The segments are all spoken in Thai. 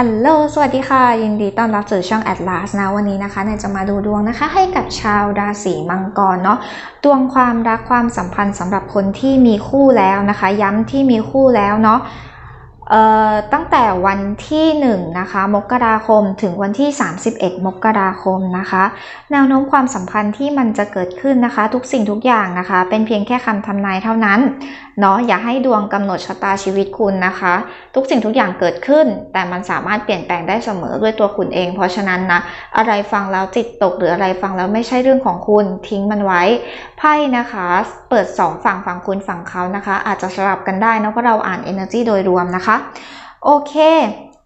อัลโหลสวัสดีค่ะ ยินดีต้อนรับสู่ช่อง Atlas นะ วันนี้นะคะเนยจะมาดูดวงนะคะ ให้กับชาวราศีมังกรเนาะ ดวงความรักความสัมพันธ์สำหรับคนที่มีคู่แล้วนะคะ ย้ำที่มีคู่แล้วเนาะเอ่อตั้งแต่วันที่1นะคะมกราคมถึงวันที่ 31 มกราคมนะคะ แนวโน้มความสัมพันธ์ที่มันจะเกิดขึ้นนะคะ ทุกสิ่งทุกอย่างนะคะ เป็นเพียงแค่คำทำนายเท่านั้นเนาะอย่าให้ดวงกำหนดชะตาชีวิตคุณนะคะ ทุกสิ่งทุกอย่างเกิดขึ้น แต่มันสามารถเปลี่ยนแปลงได้เสมอด้วยตัวคุณเอง เพราะฉะนั้นนะอะไรฟังแล้วจิตตกหรืออะไรฟังแล้วไม่ใช่เรื่องของคุณทิ้งมันไว้ไพ่นะคะ เปิด 2 ฝั่งฝั่งคุณฝั่งเขานะคะ อาจจะสลับกันได้นะเพราะเราอ่าน energy โดยรวมนะคะ โอเค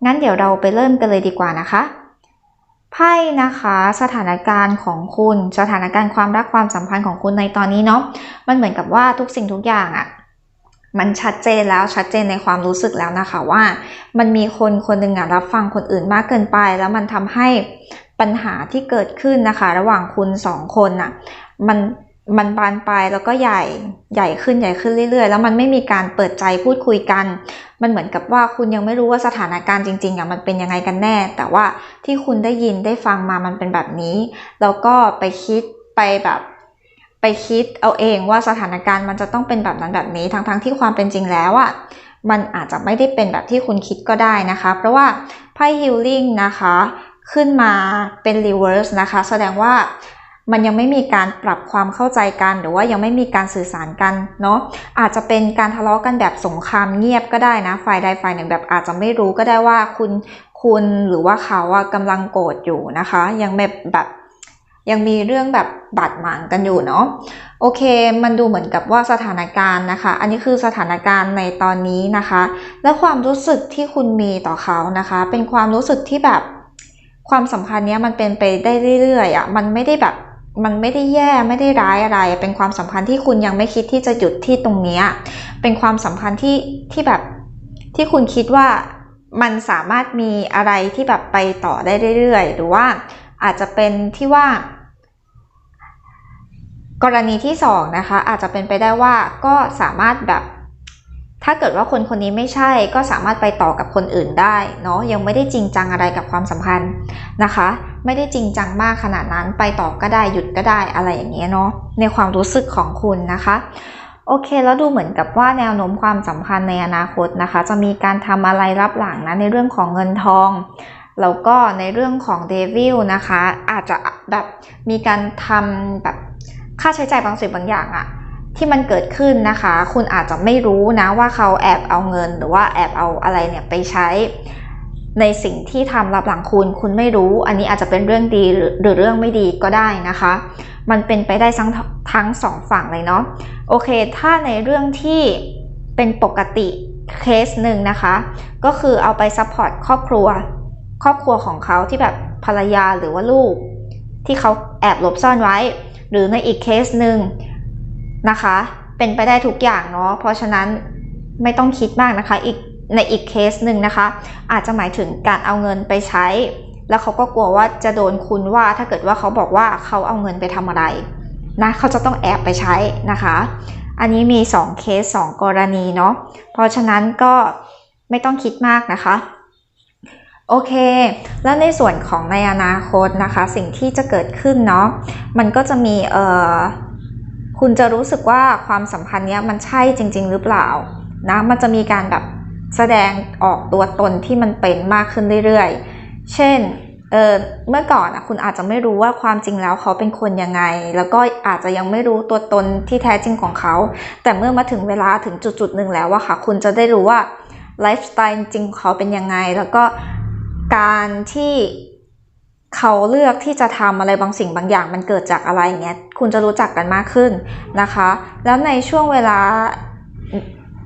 งั้นเดี๋ยวเราไปเริ่มกันเลยดีกว่านะคะไพ่นะคะสถานการณ์ของคุณ สถานการณ์ความรักความสัมพันธ์ของคุณในตอนนี้เนาะมันเหมือนกับว่าทุกสิ่งทุกอย่างอะ มันชัดเจนแล้วชัดเจนในความรู้สึกแล้วนะคะว่า มันมีคนคนหนึ่งอะรับฟังคนอื่นมากเกินไป แล้วมันทำให้ปัญหาที่เกิดขึ้นนะคะ ระหว่างคุณสองคนอะมันมันบานปลายแล้วก็ใหญ่ใหญ่ขึ้นใหญ่ขึ้นเรื่อยๆ แล้วมันไม่มีการเปิดใจพูดคุยกัน มันเหมือนกับว่าคุณยังไม่รู้ว่าสถานการณ์จริงๆอะมันเป็นยังไงกันแน่ แต่ว่าที่คุณได้ยินได้ฟังมามันเป็นแบบนี้ แล้วก็ไปคิดไปแบบ ไปคิดเอาเองว่าสถานการณ์มันจะต้องเป็นแบบนั้นแบบนี้ ทั้งๆที่ความเป็นจริงแล้วอะมันอาจจะไม่ได้เป็นแบบที่คุณคิดก็ได้นะคะ เพราะว่าไพ่ฮิลลิ่งนะคะขึ้นมาเป็นรีเวิร์สนะคะ แสดงว่ามันยังไม่มีการปรับความเข้าใจกัน หรือว่ายังไม่มีการสื่อสารกันเนาะอาจจะเป็นการทะเลาะกันแบบสงครามเงียบก็ได้นะ ฝ่ายใดฝ่ายหนึ่งแบบอาจจะไม่รู้ก็ได้ว่าคุณคุณหรือว่าเขาอะกำลังโกรธอยู่นะคะ ยังแบบแบบ ยังมีเรื่องแบบบาดหมางกันอยู่เนาะโอเค มันดูเหมือนกับว่าสถานการณ์นะคะ อันนี้คือสถานการณ์ในตอนนี้นะคะ และความรู้สึกที่คุณมีต่อเขานะคะ เป็นความรู้สึกที่แบบความสัมพันธ์เนี้ยมันเป็นไปได้เรื่อยๆอะ่ะมันไม่ได้แบบมันไม่ได้แย่ไม่ได้ร้ายอะไร เป็นความสัมพันธ์ที่คุณยังไม่คิดที่จะหยุดที่ตรงเนี้ยเป็นความสัมพันธ์ที่ที่แบบที่คุณคิดว่ามันสามารถมีอะไรที่แบบไปต่อได้เรื่อยๆ หรือว่าอาจจะเป็นที่ว่า กรณีที่สองนะคะอาจจะเป็นไปได้ว่าก็สามารถแบบ ถ้าเกิดว่าคนคนนี้ไม่ใช่ ก็สามารถไปต่อกับคนอื่นได้เนาะยังไม่ได้จริงจังอะไรกับความสัมพันธ์นะคะ ไม่ได้จริงจังมากขนาดนั้นไปต่อก็ได้หยุดก็ได้อะไรอย่างเงี้ยเนาะในความรู้สึกของคุณนะคะโอเค แล้วดูเหมือนกับว่าแนวโน้มความสัมพันธ์ในอนาคตนะคะ จะมีการทำอะไรรับหลังนะในเรื่องของเงินทองแล้วก็ในเรื่องของเดวิลนะคะ อาจจะแบบมีการทำแบบ ค่าใช้จ่ายบางสิ่งบางอย่างอะที่มันเกิดขึ้นนะคะ คุณอาจจะไม่รู้นะว่าเขาแอบเอาเงิน หรือว่าแอบเอาอะไรเนี่ยไปใช้ในสิ่งที่ทำรับหลังคุณ คุณไม่รู้ อันนี้อาจจะเป็นเรื่องดีหรือหรือเรื่องไม่ดีก็ได้นะคะ มันเป็นไปได้ทั้งทั้งสองฝั่งเลยเนาะ โอเค ถ้าในเรื่องที่เป็นปกติเคสหนึ่งนะคะ ก็คือเอาไปซัพพอร์ตครอบครัว ครอบครัวของเขาที่แบบภรรยาหรือว่าลูก ที่เขาแอบหลบซ่อนไว้ หรือในอีกเคสหนึ่งนะคะ เป็นไปได้ทุกอย่างเนาะเพราะฉะนั้นไม่ต้องคิดมากนะคะ อีกในอีกเคสหนึ่งนะคะ อาจจะหมายถึงการเอาเงินไปใช้ แล้วเขาก็กลัวว่าจะโดนคุณว่าถ้าเกิดว่าเขาบอกว่าเขาเอาเงินไปทำอะไรนะเขาจะต้องแอบไปใช้นะคะ อันนี้มี 2 เคส 2 กรณีเนาะเพราะฉะนั้นก็ไม่ต้องคิดมากนะคะ โอเค แล้วในส่วนของในอนาคตนะคะ สิ่งที่จะเกิดขึ้นเนาะ มันก็จะมีเออคุณจะรู้สึกว่าความสัมพันธ์เนี้ยมันใช่จริง ๆ หรือเปล่านะ มันจะมีการแบบแสดงออกตัวตนที่มันเป็นมากขึ้นเรื่อยๆ เช่นเออเมื่อก่อนอะคุณอาจจะไม่รู้ว่าความจริงแล้วเขาเป็นคนยังไง แล้วก็อาจจะยังไม่รู้ตัวตนที่แท้จริงของเขา แต่เมื่อมาถึงเวลาถึงจุดๆหนึ่งแล้วอะค่ะ คุณจะได้รู้ว่าไลฟ์สไตล์จริงเขาเป็นยังไง แล้วก็ การที่เขาเลือกที่จะทำอะไรบางสิ่งบางอย่างมันเกิดจากอะไรเงี้ยคุณจะรู้จักกันมากขึ้นนะคะ แล้วในช่วงเวลา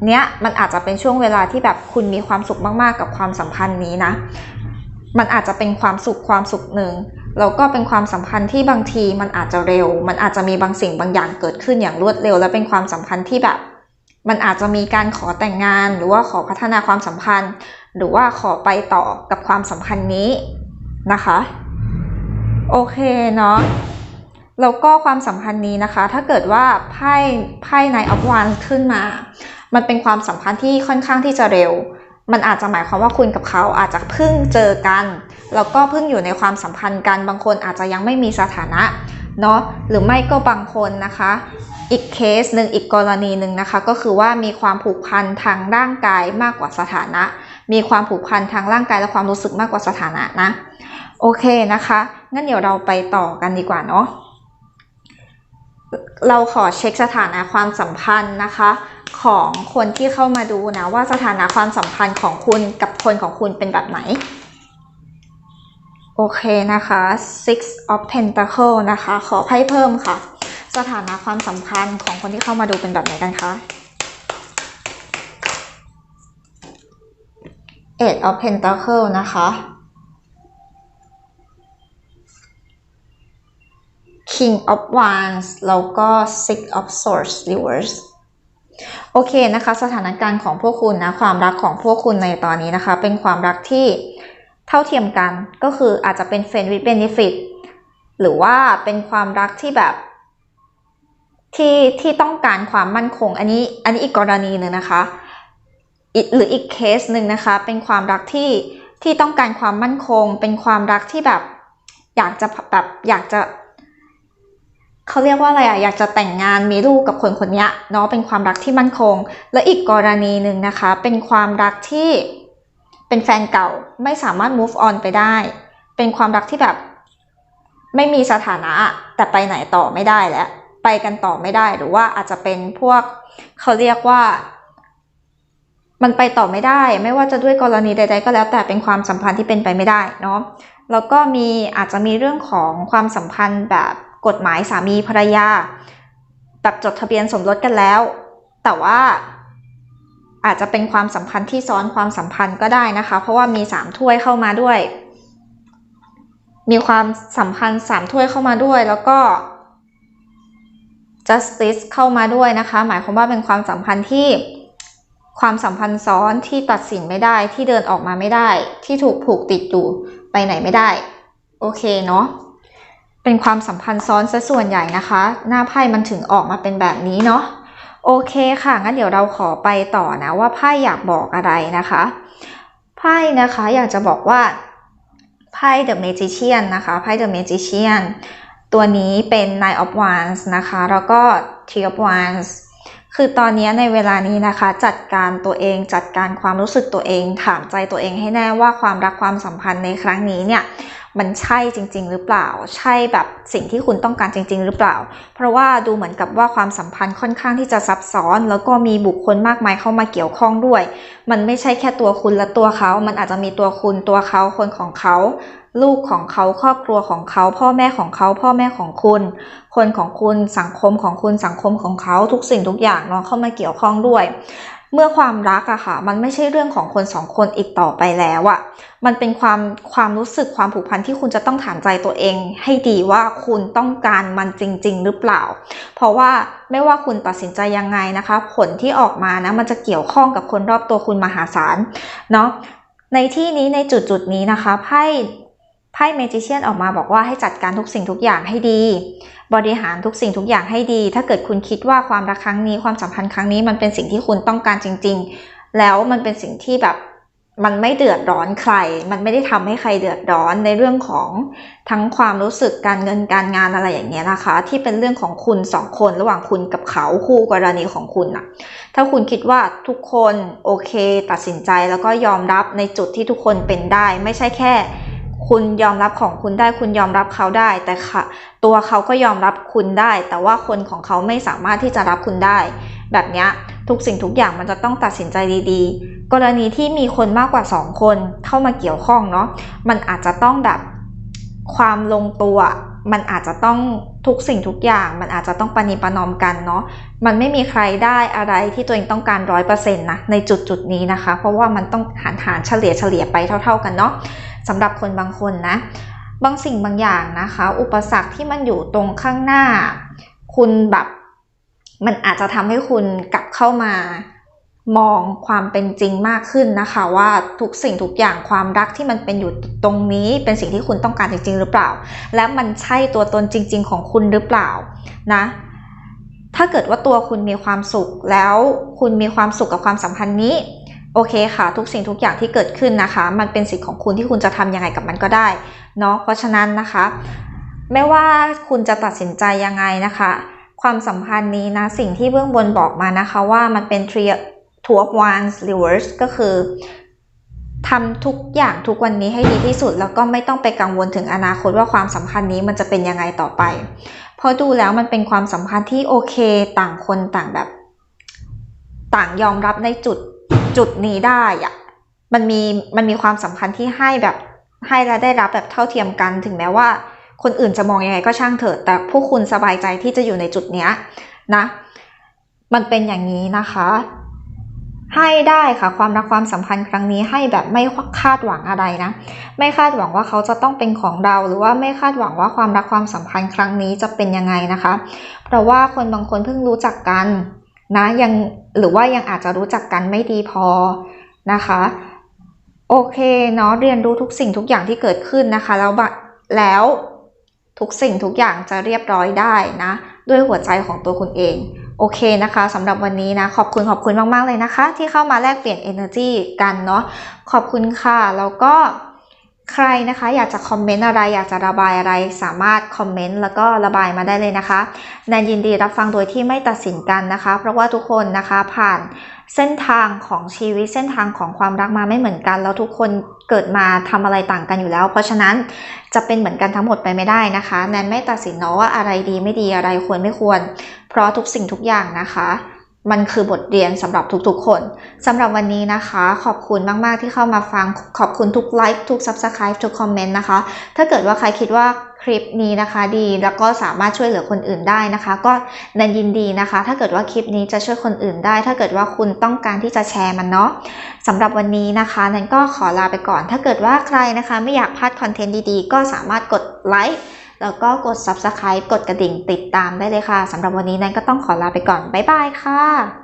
เนี้ยมันอาจจะเป็นช่วงเวลาที่แบบคุณมีความสุขมาก ๆ กับความสัมพันธ์นี้นะ มันอาจจะเป็นความสุขความสุขหนึ่งแล้วก็เป็นความสัมพันธ์ที่บางทีมันอาจจะเร็ว มันอาจจะมีบางสิ่งบางอย่างเกิดขึ้นอย่างรวดเร็ว และเป็นความสัมพันธ์ที่แบบ มันอาจจะมีการขอแต่งงานหรือว่าขอพัฒนาความสัมพันธ์ หรือว่าขอไปต่อกับความสัมพันธ์นี้นะคะ โอเคเนาะแล้วก็ความสัมพันธ์นี้นะคะ ถ้าเกิดว่าไพ่ไพ่ในอัพวันขึ้นมา มันเป็นความสัมพันธ์ที่ค่อนข้างที่จะเร็ว มันอาจจะหมายความว่าคุณกับเขาอาจจะเพิ่งเจอกัน แล้วก็เพิ่งอยู่ในความสัมพันธ์กัน บางคนอาจจะยังไม่มีสถานะเนาะหรือไม่ก็บางคนนะคะ อีกเคสหนึ่งอีกกรณีหนึ่งนะคะ ก็คือว่ามีความผูกพันทางร่างกายมากกว่าสถานะ มีความผูกพันทางร่างกายและความรู้สึกมากกว่าสถานะนะ โอเคนะคะ งั้นเดี๋ยวเราไปต่อกันดีกว่าเนาะเราขอเช็คสถานะความสัมพันธ์นะคะ ของคนที่เข้ามาดูนะว่าสถานะความสัมพันธ์ของคุณกับคนของคุณเป็นแบบไหนโอเคนะคะ six of pentacle นะคะ ขอไพ่เพิ่มค่ะ สถานะความสัมพันธ์ของคนที่เข้ามาดูเป็นแบบไหนกันคะ eight of pentacle นะคะ king of wands แล้วก็ six of swords reverse โอเคนะคะ สถานการณ์ของพวกคุณนะ ความรักของพวกคุณในตอนนี้นะคะ เป็นความรักที่เท่าเทียมกัน ก็คืออาจจะเป็น friend with benefit หรือว่าเป็นความรักที่แบบ ที่ที่ต้องการความมั่นคง อันนี้อันนี้อีกกรณีหนึ่งนะคะหรืออีกเคสหนึ่งนะคะ เป็นความรักที่ที่ต้องการความมั่นคง เป็นความรักที่แบบอยากจะแบบอยากจะเขาเรียกว่าอะไรอะอยากจะแต่งงานมีลูกกับคนคนนี้เนาะเป็นความรักที่มั่นคง และอีกกรณีหนึ่งนะคะ เป็นความรักที่เป็นแฟนเก่าไม่สามารถ move on ไปได้ เป็นความรักที่แบบ ไม่มีสถานะแต่ไปไหนต่อไม่ได้แล้ว ไปกันต่อไม่ได้หรือว่าอาจจะเป็นพวกเขาเรียกว่า มันไปต่อไม่ได้ ไม่ว่าจะด้วยกรณีใด ๆ ก็แล้วแต่เป็นความสัมพันธ์ที่เป็นไปไม่ได้เนาะแล้วก็มีอาจจะมีเรื่องของความสัมพันธ์แบบกฎหมายสามีภรรยา แบบจดทะเบียนสมรสกันแล้ว แต่ว่าอาจจะเป็นความสัมพันธ์ที่ซ้อนความสัมพันธ์ก็ได้นะคะ เพราะว่ามีสามถ้วยเข้ามาด้วย มีความสัมพันธ์สามถ้วยเข้ามาด้วย แล้วก็ justice เข้ามาด้วยนะคะ หมายความว่าเป็นความสัมพันธ์ที่ความสัมพันธ์ซ้อนที่ตัดสินไม่ได้ที่เดินออกมาไม่ได้ ที่ถูกผูกติดอยู่ไปไหนไม่ได้ โอเคเนาะเป็นความสัมพันธ์ซ้อนซะส่วนใหญ่นะคะ หน้าไพ่มันถึงออกมาเป็นแบบนี้เนาะโอเคค่ะ งั้นเดี๋ยวเราขอไปต่อนะว่าไพ่อยากบอกอะไรนะคะ ไพ่นะคะอยากจะบอกว่าไพ่ The Magician นะคะไพ่ The Magician ตัวนี้เป็น Nine of Wands นะคะ แล้วก็ Three of Wands คือตอนนี้ในเวลานี้นะคะ จัดการตัวเองจัดการความรู้สึกตัวเอง ถามใจตัวเองให้แน่ว่าความรักความสัมพันธ์ในครั้งนี้เนี่ยมันใช่จริง ๆ หรือเปล่า ใช่แบบสิ่งที่คุณต้องการจริง ๆ หรือเปล่า เพราะว่าดูเหมือนกับว่าความสัมพันธ์ค่อนข้างที่จะซับซ้อน แล้วก็มีบุคคลมากมายเข้ามาเกี่ยวข้องด้วย มันไม่ใช่แค่ตัวคุณและตัวเขา มันอาจจะมีตัวคุณตัวเขาคนของเขา ลูกของเขาครอบครัวของเขา พ่อแม่ของเขา พ่อแม่ของคุณ คนของคุณสังคมของคุณสังคมของเขาทุกสิ่งทุกอย่างเนาะเข้ามาเกี่ยวข้องด้วย เมื่อความรักอะค่ะ มันไม่ใช่เรื่องของคนสองคนอีกต่อไปแล้วอะมันเป็นความความรู้สึกความผูกพันที่คุณจะต้องถามใจตัวเอง ให้ดีว่าคุณต้องการมันจริง ๆ หรือเปล่า เพราะว่าไม่ว่าคุณตัดสินใจยังไงนะคะ ผลที่ออกมานะมันจะเกี่ยวข้องกับคนรอบตัวคุณมหาศาลเนาะในที่นี้ในจุดจุดนี้นะคะไพ่ ไพ่เมจิเชียนออกมาบอกว่าให้จัดการทุกสิ่งทุกอย่างให้ดี บริหารทุกสิ่งทุกอย่างให้ดี ถ้าเกิดคุณคิดว่าความรักครั้งนี้ความสัมพันธ์ครั้งนี้มันเป็นสิ่งที่คุณต้องการจริง ๆ แล้วมันเป็นสิ่งที่แบบมันไม่เดือดร้อนใคร มันไม่ได้ทำให้ใครเดือดร้อนในเรื่องของทั้งความรู้สึกการเงินการงานอะไรอย่างเงี้ยนะคะ ที่เป็นเรื่องของคุณสองคนระหว่างคุณกับเขาคู่กรณีของคุณอะถ้าคุณคิดว่าทุกคนโอเค ตัดสินใจแล้วก็ยอมรับในจุดที่ทุกคนเป็นได้ ไม่ใช่แค่ คุณยอมรับของคุณได้คุณยอมรับเขาได้ แต่ค่ะตัวเขาก็ยอมรับคุณได้ แต่ว่าคนของเขาไม่สามารถที่จะรับคุณได้ แบบนี้ทุกสิ่งทุกอย่างมันจะต้องตัดสินใจดีๆ กรณีที่มีคนมากกว่าสองคนเข้ามาเกี่ยวข้องเนาะมันอาจจะต้องแบบความลงตัว มันอาจจะต้องทุกสิ่งทุกอย่าง มันอาจจะต้องปณีประนอมกันเนาะมันไม่มีใครได้อะไรที่ตัวเองต้องการร้อยเปอร์เซ็นต์นะในจุดจุดนี้นะคะ เพราะว่ามันต้องหารหารเฉลี่ยเฉลี่ยไปเท่า ๆกันเนาะ สำหรับคนบางคนนะ บางสิ่งบางอย่างนะคะ อุปสรรคที่มันอยู่ตรงข้างหน้า คุณแบบมันอาจจะทำให้คุณกลับเข้ามามองความเป็นจริงมากขึ้นนะคะ ว่าทุกสิ่งทุกอย่างความรักที่มันเป็นอยู่ตรงนี้เป็นสิ่งที่คุณต้องการจริง ๆ หรือเปล่า และมันใช่ตัวตนจริง ๆ ของคุณหรือเปล่านะถ้าเกิดว่าตัวคุณมีความสุขแล้วคุณมีความสุขกับความสัมพันธ์นี้ โอเคค่ะ ทุกสิ่งทุกอย่างที่เกิดขึ้นนะคะ มันเป็นสิทธิ์ของคุณที่คุณจะทำยังไงกับมันก็ได้เนาะเพราะฉะนั้นนะคะไม่ว่าคุณจะตัดสินใจยังไงนะคะ ความสัมพันธ์นี้นะสิ่งที่เบื้องบนบอกมานะคะว่ามันเป็น three two of wands reverse ก็คือทำทุกอย่างทุกวันนี้ให้ดีที่สุด แล้วก็ไม่ต้องไปกังวลถึงอนาคตว่าความสัมพันธ์นี้มันจะเป็นยังไงต่อไปเพราะดูแล้วมันเป็นความสัมพันธ์ที่โอเค ต่างคนต่างแบบ ต่างยอมรับในจุด จุดนี้ได้อะมันมีมันมีความสัมพันธ์ที่ให้แบบให้และได้รับแบบเท่าเทียมกัน ถึงแม้ว่า คนอื่นจะมองยังไงก็ช่างเถิด แต่พวกคุณสบายใจที่จะอยู่ในจุดเนี้ยนะ มันเป็นอย่างนี้นะคะ ให้ได้ค่ะความรักความสัมพันธ์ครั้งนี้ให้แบบไม่คาดหวังอะไรนะ ไม่คาดหวังว่าเขาจะต้องเป็นของเรา หรือว่าไม่คาดหวังว่าความรักความสัมพันธ์ครั้งนี้จะเป็นยังไงนะคะ เพราะว่าคนบางคนเพิ่งรู้จักกันนะยัง หรือว่ายังอาจจะรู้จักกันไม่ดีพอนะคะ โอเคเนาะเรียนรู้ทุกสิ่งทุกอย่างที่เกิดขึ้นนะคะ แล้วแล้วทุกสิ่งทุกอย่างจะเรียบร้อยได้นะ ด้วยหัวใจของตัวคุณเอง โอเคนะคะสำหรับวันนี้นะ ขอบคุณขอบคุณมาก ๆ เลยนะคะ ที่เข้ามาแลกเปลี่ยน energy กันเนาะขอบคุณค่ะ แล้วก็ ใครนะคะอยากจะคอมเมนต์อะไรอยากจะระบายอะไรสามารถคอมเมนต์แล้วก็ระบายมาได้เลยนะคะแนนยินดีรับฟังโดยที่ไม่ตัดสินกันนะคะ เพราะว่าทุกคนนะคะผ่านเส้นทางของชีวิตเส้นทางของความรักมาไม่เหมือนกัน แล้วทุกคนเกิดมาทำอะไรต่างกันอยู่แล้ว เพราะฉะนั้นจะเป็นเหมือนกันทั้งหมดไปไม่ได้นะคะแนนไม่ตัดสินเนาะว่าอะไรดีไม่ดีอะไรควรไม่ควร เพราะทุกสิ่งทุกอย่างนะคะ มันคือบทเรียนสำหรับทุกๆ คนสำหรับวันนี้นะคะ ขอบคุณมากๆที่เข้ามาฟังขอบคุณทุกไลค์ทุก Subscribe ทุกคอมเมนต์นะคะ ถ้าเกิดว่าใครคิดว่าคลิปนี้นะคะดีแล้วก็สามารถช่วยเหลือคนอื่นได้นะคะ ก็นันยินดีนะคะ ถ้าเกิดว่าคลิปนี้จะช่วยคนอื่นได้ ถ้าเกิดว่าคุณต้องการที่จะแชร์มันเนาะสำหรับวันนี้นะคะนันก็ขอลาไปก่อน ถ้าเกิดว่าใครนะคะ ไม่อยากพลาดคอนเทนต์ดีๆ ก็สามารถกดไลค์ แล้วก็กด Subscribe กดกระดิ่งติดตามได้เลยค่ะสำหรับวันนี้นันก็ต้องขอลาไปก่อน บ๊ายบายค่ะ